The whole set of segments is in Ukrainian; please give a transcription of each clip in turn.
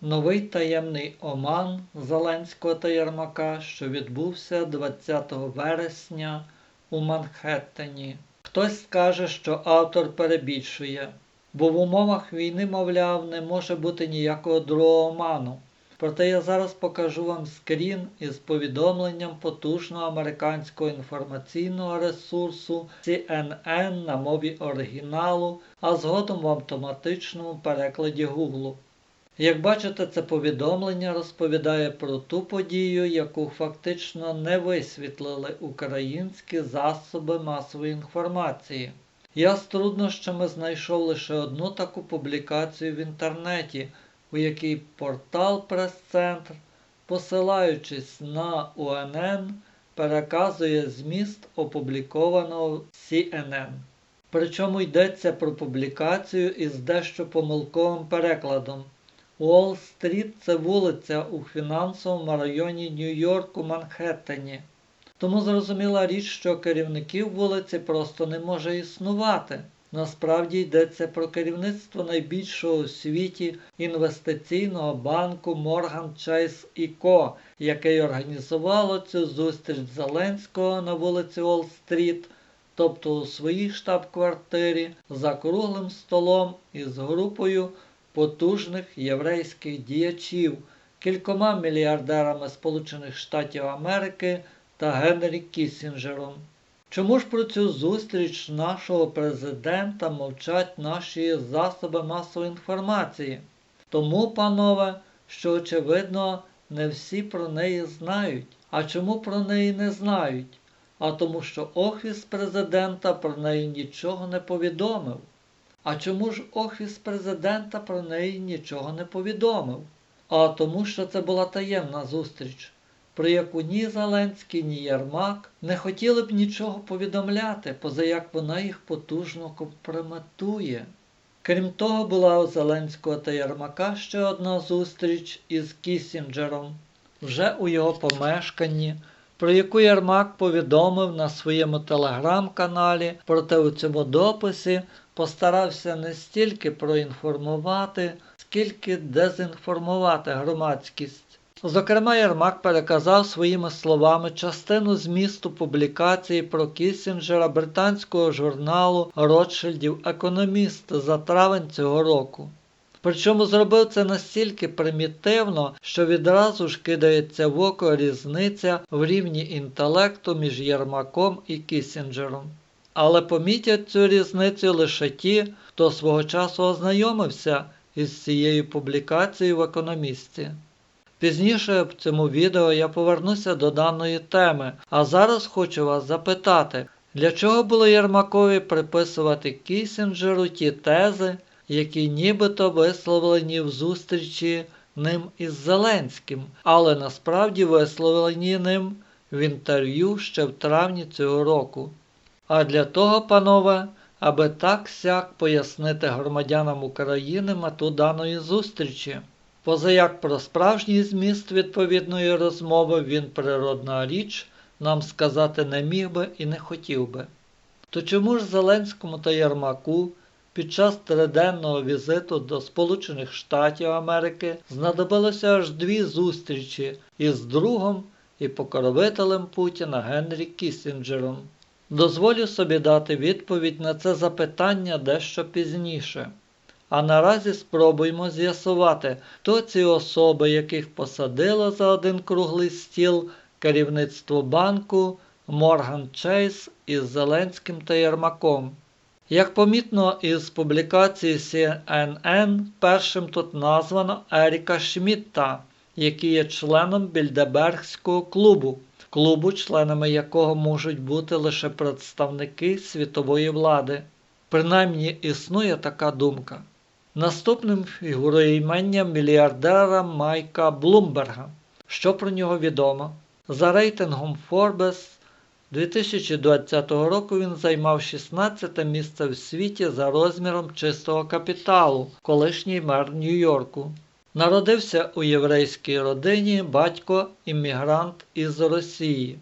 Новий таємний оман Зеленського та Єрмака, що відбувся 20 вересня у Манхеттені. Хтось скаже, що автор перебільшує, бо в умовах війни, мовляв, не може бути ніякого другого оману. Проте я зараз покажу вам скрін із повідомленням потужного американського інформаційного ресурсу CNN на мові оригіналу, а згодом в автоматичному перекладі Google. Як бачите, це повідомлення розповідає про ту подію, яку фактично не висвітлили українські засоби масової інформації. Я з труднощами знайшов лише одну таку публікацію в інтернеті, у якій портал Прес-центр, посилаючись на УНН, переказує зміст опублікованого CNN. Причому йдеться про публікацію із дещо помилковим перекладом. Уолл-стріт це вулиця у фінансовому районі Нью-Йорку Манхеттені. Тому зрозуміла річ, що керівників вулиці просто не може існувати. Насправді йдеться про керівництво найбільшого у світі інвестиційного банку Morgan Chase Co., яке й організувало цю зустріч Зеленського на вулиці Уолл-стріт, тобто у своїй штаб-квартирі, за круглим столом із групою потужних єврейських діячів, кількома мільярдерами Сполучених Штатів Америки та Генрі Кісінджером. Чому ж про цю зустріч нашого президента мовчать наші засоби масової інформації? Тому, панове, що, очевидно, не всі про неї знають. А чому про неї не знають? А тому, що Офіс президента про неї нічого не повідомив. А чому ж Офіс президента про неї нічого не повідомив? А тому, що це була таємна зустріч, про яку ні Зеленський, ні Єрмак не хотіли б нічого повідомляти, поза як вона їх потужно компрометує. Крім того, була у Зеленського та Єрмака ще одна зустріч із Кісінджером, вже у його помешканні, про яку Єрмак повідомив на своєму телеграм-каналі, проте у цьому дописі постарався не стільки проінформувати, скільки дезінформувати громадськість. Зокрема, Єрмак переказав своїми словами частину змісту публікації про Кісінджера британського журналу Ротшильдів Економіст за травень цього року. Причому зробив це настільки примітивно, що відразу ж кидається в око різниця в рівні інтелекту між Єрмаком і Кісінджером. Але помітять цю різницю лише ті, хто свого часу ознайомився із цією публікацією в економісті. Пізніше в цьому відео я повернуся до даної теми, а зараз хочу вас запитати, для чого було Єрмакові приписувати Кісінджеру ті тези, які нібито висловлені в зустрічі ним із Зеленським, але насправді висловлені ним в інтерв'ю ще в травні цього року. А для того, панове, аби так сяк пояснити громадянам України мету даної зустрічі. Позаяк про справжній зміст відповідної розмови він природна річ нам сказати не міг би і не хотів би. То чому ж Зеленському та Єрмаку під час триденного візиту до Сполучених Штатів Америки знадобилося аж дві зустрічі із другом і покровителем Путіна Генрі Кісінджером? Дозволю собі дати відповідь на це запитання дещо пізніше. А наразі спробуємо з'ясувати, хто ці особи, яких посадило за один круглий стіл керівництво банку Морган Чейз із Зеленським та Єрмаком. Як помітно із публікації CNN, першим тут названо Еріка Шмітта, який є членом Більдебергського клубу, клубу, членами якого можуть бути лише представники світової влади. Принаймні існує така думка. Наступним фігурує імення мільярдера Майка Блумберга. Що про нього відомо? За рейтингом Forbes 2020 року він займав 16 місце в світі за розміром чистого капіталу, колишній мер Нью-Йорку. Народився у єврейській родині батько іммігрант із Росії.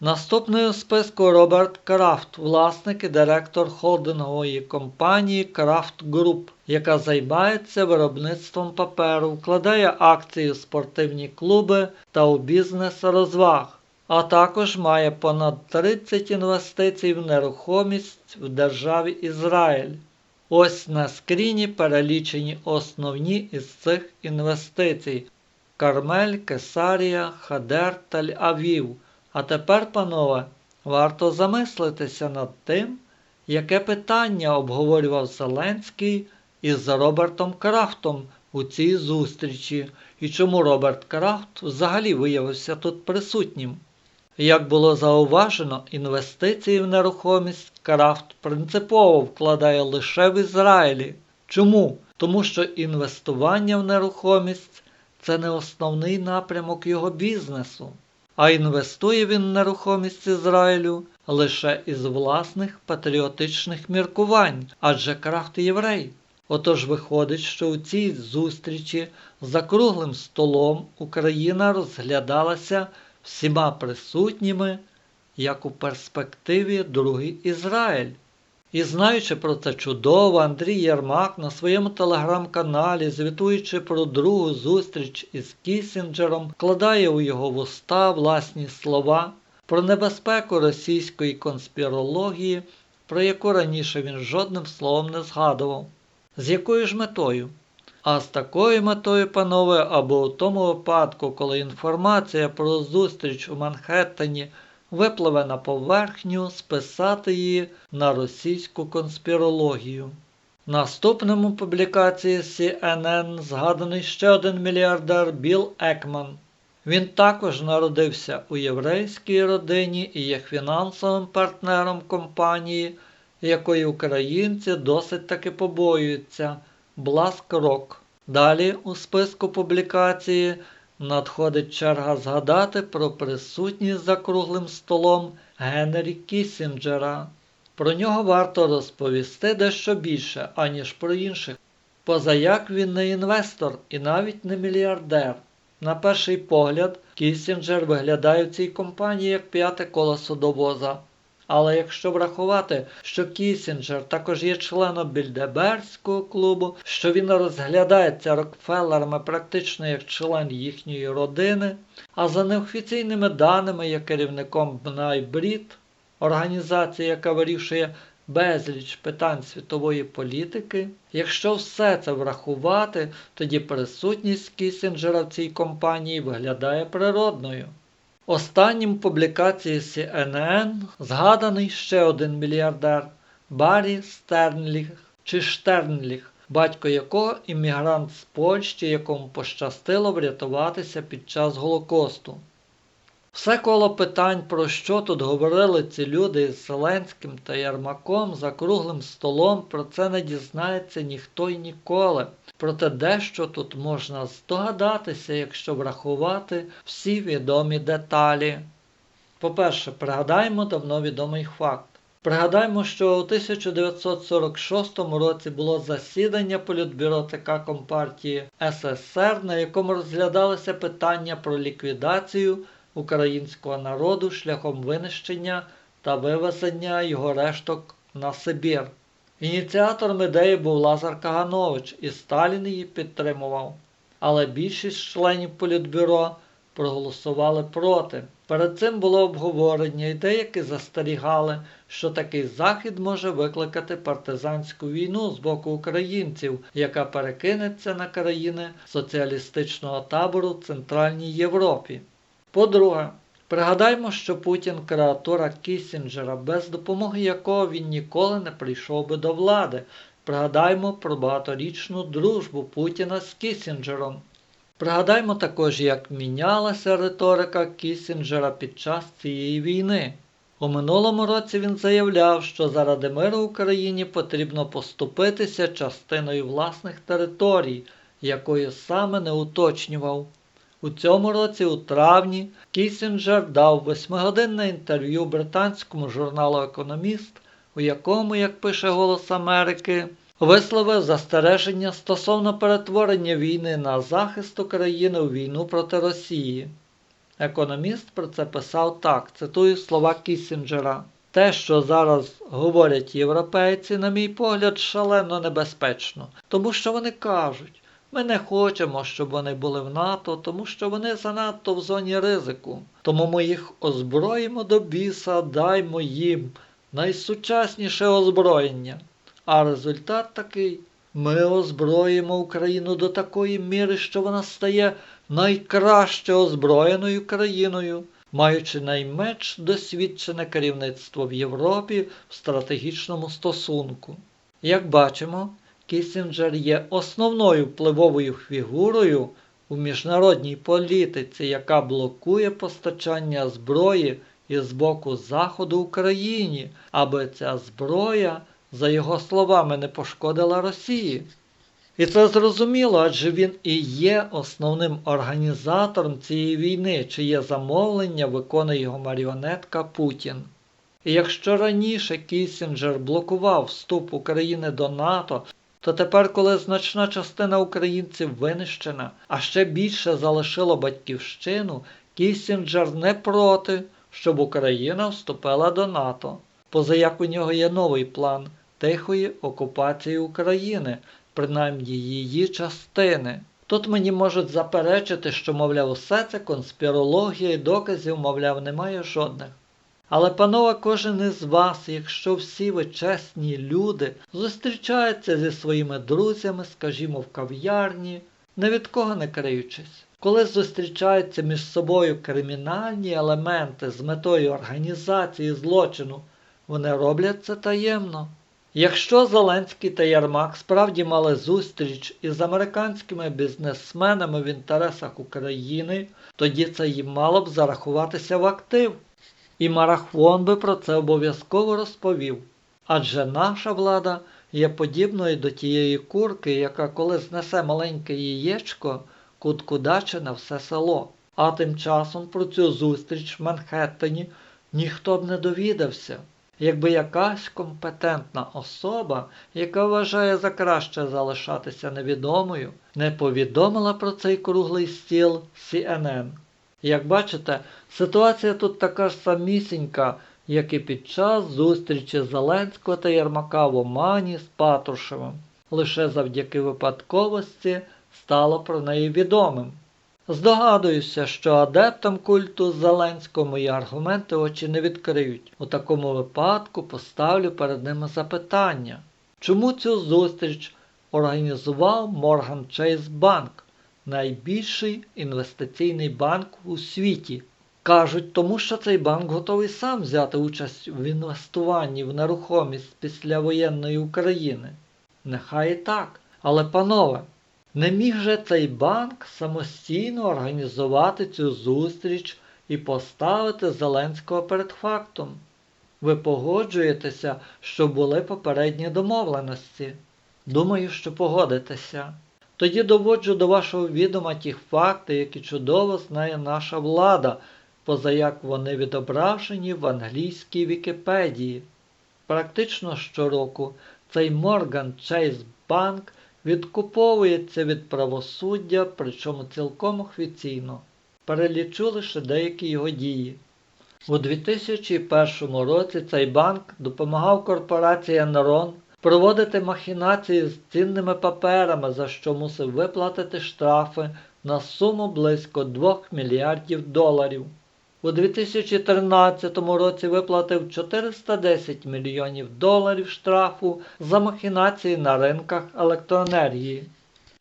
Наступний у списку Роберт Крафт, власник і директор холдингової компанії Крафт Group, яка займається виробництвом паперу, вкладає акції у спортивні клуби та у бізнес розваг, а також має понад 30 інвестицій в нерухомість в державі Ізраїль. Ось на скріні перелічені основні із цих інвестицій: Кармель, Кесарія, Хадер та Авів. А тепер, панове, варто замислитися над тим, яке питання обговорював Зеленський із Робертом Крафтом у цій зустрічі, і чому Роберт Крафт взагалі виявився тут присутнім. Як було зауважено, інвестиції в нерухомість Крафт принципово вкладає лише в Ізраїлі. Чому? Тому що інвестування в нерухомість це не основний напрямок його бізнесу, а інвестує він в нерухомість Ізраїлю лише із власних патріотичних міркувань, адже Крафт єврей. Отож виходить, що у цій зустрічі за круглим столом Україна розглядалася всіма присутніми, як у перспективі другий Ізраїль. І знаючи про це чудово, Андрій Єрмак на своєму телеграм-каналі, звітуючи про другу зустріч із Кісінджером, вкладає у його вуста власні слова про небезпеку російської конспірології, про яку раніше він жодним словом не згадував. З якою ж метою? А з такою метою, панове, або у тому випадку, коли інформація про зустріч у Манхеттені випливе на поверхню, списати її на російську конспірологію. Наступному публікації CNN згаданий ще один мільярдер Білл Екман. Він також народився у єврейській родині і є фінансовим партнером компанії, якої українці досить таки побоюються BlackRock. Далі у списку публікації надходить черга згадати про присутність за круглим столом Генрі Кісінджера. Про нього варто розповісти дещо більше, аніж про інших. Позаяк він не інвестор і навіть не мільярдер. На перший погляд, Кісінджер виглядає в цій компанії як п'яте колесо до воза. Але якщо врахувати, що Кісінджер також є членом Більдеберського клубу, що він розглядається Рокфеллерами практично як член їхньої родини, а за неофіційними даними є керівником Бнайбрід, організації, яка вирішує безліч питань світової політики. Якщо все це врахувати, тоді присутність Кісінджера в цій компанії виглядає природною. Останнім публікації CNN згаданий ще один мільярдер Баррі Стернліх чи Штернліх, батько якого іммігрант з Польщі, якому пощастило врятуватися під час Голокосту. Все коло питань, про що тут говорили ці люди із Зеленським та Ярмаком за круглим столом, про це не дізнається ніхто й ніколи. Проте дещо тут можна здогадатися, якщо врахувати всі відомі деталі. По-перше, пригадаємо давно відомий факт. Пригадаємо, що у 1946 році було засідання Політбюро ТК Компартії СССР, на якому розглядалося питання про ліквідацію українського народу шляхом винищення та вивезення його решток на Сибір. Ініціатором ідеї був Лазар Каганович, і Сталін її підтримував. Але більшість членів Політбюро проголосували проти. Перед цим було обговорення і деякі застерігали, що такий захід може викликати партизанську війну з боку українців, яка перекинеться на країни соціалістичного табору в Центральній Європі. По-друге, пригадаймо, що Путін креатура Кісінджера, без допомоги якого він ніколи не прийшов би до влади. Пригадаймо про багаторічну дружбу Путіна з Кісінджером. Пригадаймо також, як мінялася риторика Кісінджера під час цієї війни. У минулому році він заявляв, що заради миру Україні потрібно поступитися частиною власних територій, якою саме не уточнював. У цьому році, у травні, Кісінджер дав восьмигодинне інтерв'ю британському журналу Економіст, у якому, як пише Голос Америки, висловив застереження стосовно перетворення війни на захист України у війну проти Росії. Економіст про це писав так, цитую слова Кісінджера. Те, що зараз говорять європейці, на мій погляд, шалено небезпечно, тому що вони кажуть, ми не хочемо, щоб вони були в НАТО, тому що вони занадто в зоні ризику. Тому ми їх озброїмо до біса, даймо їм найсучасніше озброєння. А результат такий: ми озброїмо Україну до такої міри, що вона стає найкраще озброєною країною, маючи найменш досвідчене керівництво в Європі в стратегічному стосунку. Як бачимо, Кісінджер є основною впливовою фігурою у міжнародній політиці, яка блокує постачання зброї із боку Заходу Україні, аби ця зброя, за його словами, не пошкодила Росії. І це зрозуміло, адже він і є основним організатором цієї війни, чиє замовлення виконує його маріонетка Путін. І якщо раніше Кісінджер блокував вступ України до НАТО, то тепер, коли значна частина українців винищена, а ще більше залишило батьківщину, Кісінджер не проти, щоб Україна вступила до НАТО. Позаяк у нього є новий план тихої окупації України, принаймні її частини. Тут мені можуть заперечити, що, мовляв, усе це конспірологія і доказів, мовляв, немає жодних. Але, панове, кожен із вас, якщо всі ви чесні люди, зустрічається зі своїми друзями, скажімо, в кав'ярні, не від кого не криючись. Коли зустрічаються між собою кримінальні елементи з метою організації злочину, вони роблять це таємно. Якщо Зеленський та Єрмак справді мали зустріч із американськими бізнесменами в інтересах України, тоді це їм мало б зарахуватися в актив. І Марафон би про це обов'язково розповів. Адже наша влада є подібною до тієї курки, яка коли знесе маленьке яєчко, куткудаче на все село. А тим часом про цю зустріч в Манхеттені ніхто б не довідався. Якби якась компетентна особа, яка вважає за краще залишатися невідомою, не повідомила про цей круглий стіл CNN. Як бачите, ситуація тут така ж самісінька, як і під час зустрічі Зеленського та Єрмака в Омані з Патрушевим. Лише завдяки випадковості стало про неї відомим. Здогадуюся, що адептам культу Зеленського мої аргументи очі не відкриють. У такому випадку поставлю перед ними запитання, чому цю зустріч організував Морган Чейз Банк, найбільший інвестиційний банк у світі. Кажуть, тому що цей банк готовий сам взяти участь в інвестуванні в нерухомість післявоєнної України. Нехай і так. Але, панове, не міг же цей банк самостійно організувати цю зустріч і поставити Зеленського перед фактом. Ви погоджуєтеся, що були попередні домовленості? Думаю, що погодитеся. Тоді доводжу до вашого відома ті факти, які чудово знає наша влада, позаяк вони відображені в англійській Вікіпедії. Практично щороку цей Morgan Chase Bank відкуповується від правосуддя, причому цілком офіційно. Перелічу лише деякі його дії. У 2001 році цей банк допомагав корпорації Enron проводити махінації з цінними паперами, за що мусив виплатити штрафи на суму близько 2 мільярдів доларів. У 2013 році виплатив 410 мільйонів доларів штрафу за махінації на ринках електроенергії.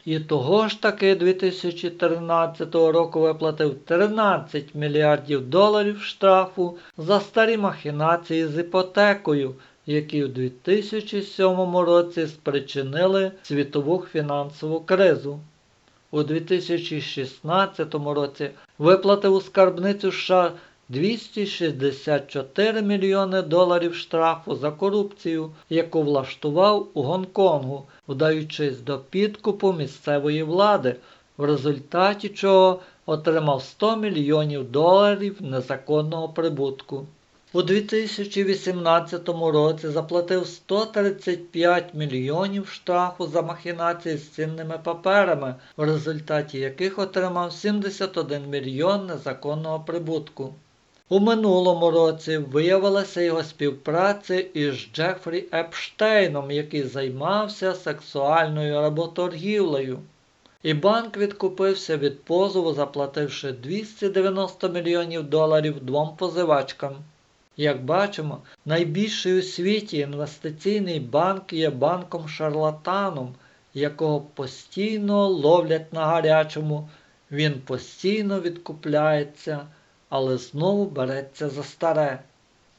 І того ж таки 2013 року виплатив 13 мільярдів доларів штрафу за старі махінації з іпотекою, які у 2007 році спричинили світову фінансову кризу. У 2016 році виплатив у скарбницю США 264 мільйони доларів штрафу за корупцію, яку влаштував у Гонконгу, вдаючись до підкупу місцевої влади, в результаті чого отримав 100 мільйонів доларів незаконного прибутку. У 2018 році заплатив 135 мільйонів штрафу за махінації з цінними паперами, в результаті яких отримав 71 мільйон незаконного прибутку. У минулому році виявилася його співпраця із Джефрі Епштейном, який займався сексуальною работоргівлею. І банк відкупився від позову, заплативши 290 мільйонів доларів двом позивачкам. Як бачимо, найбільший у світі інвестиційний банк є банком шарлатаном, якого постійно ловлять на гарячому, він постійно відкупляється, але знову береться за старе.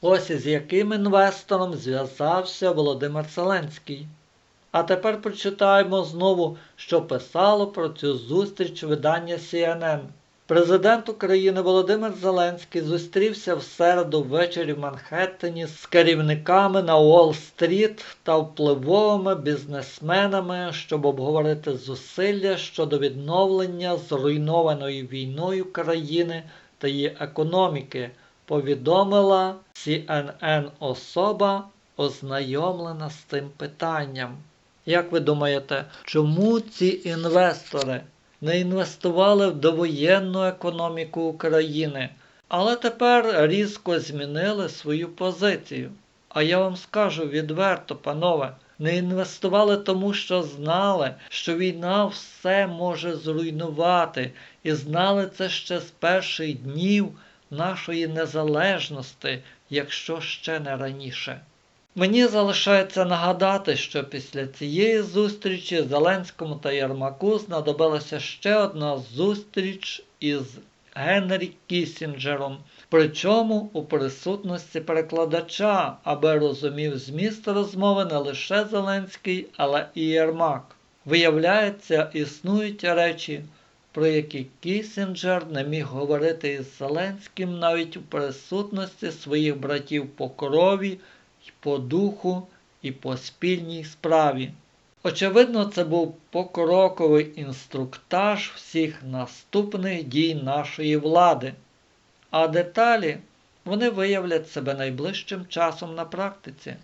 Ось із яким інвестором зв'язався Володимир Зеленський. А тепер прочитаємо знову, що писало про цю зустріч видання CNN. Президент України Володимир Зеленський зустрівся в середу ввечері в Манхеттені з керівниками на Уолл-стріт та впливовими бізнесменами, щоб обговорити зусилля щодо відновлення зруйнованої війною країни та її економіки, повідомила CNN особа, ознайомлена з цим питанням. Як ви думаєте, чому ці інвестори не інвестували в довоєнну економіку України, але тепер різко змінили свою позицію? А я вам скажу відверто, панове, не інвестували тому, що знали, що війна все може зруйнувати, і знали це ще з перших днів нашої незалежності, якщо ще не раніше. Мені залишається нагадати, що після цієї зустрічі Зеленському та Єрмаку знадобилася ще одна зустріч із Генрі Кісінджером, причому у присутності перекладача, аби розумів зміст розмови не лише Зеленський, але і Єрмак. Виявляється, існують речі, про які Кісінджер не міг говорити із Зеленським навіть у присутності своїх братів по крові і по духу, і по спільній справі. Очевидно, це був покроковий інструктаж всіх наступних дій нашої влади, а деталі вони виявлять себе найближчим часом на практиці.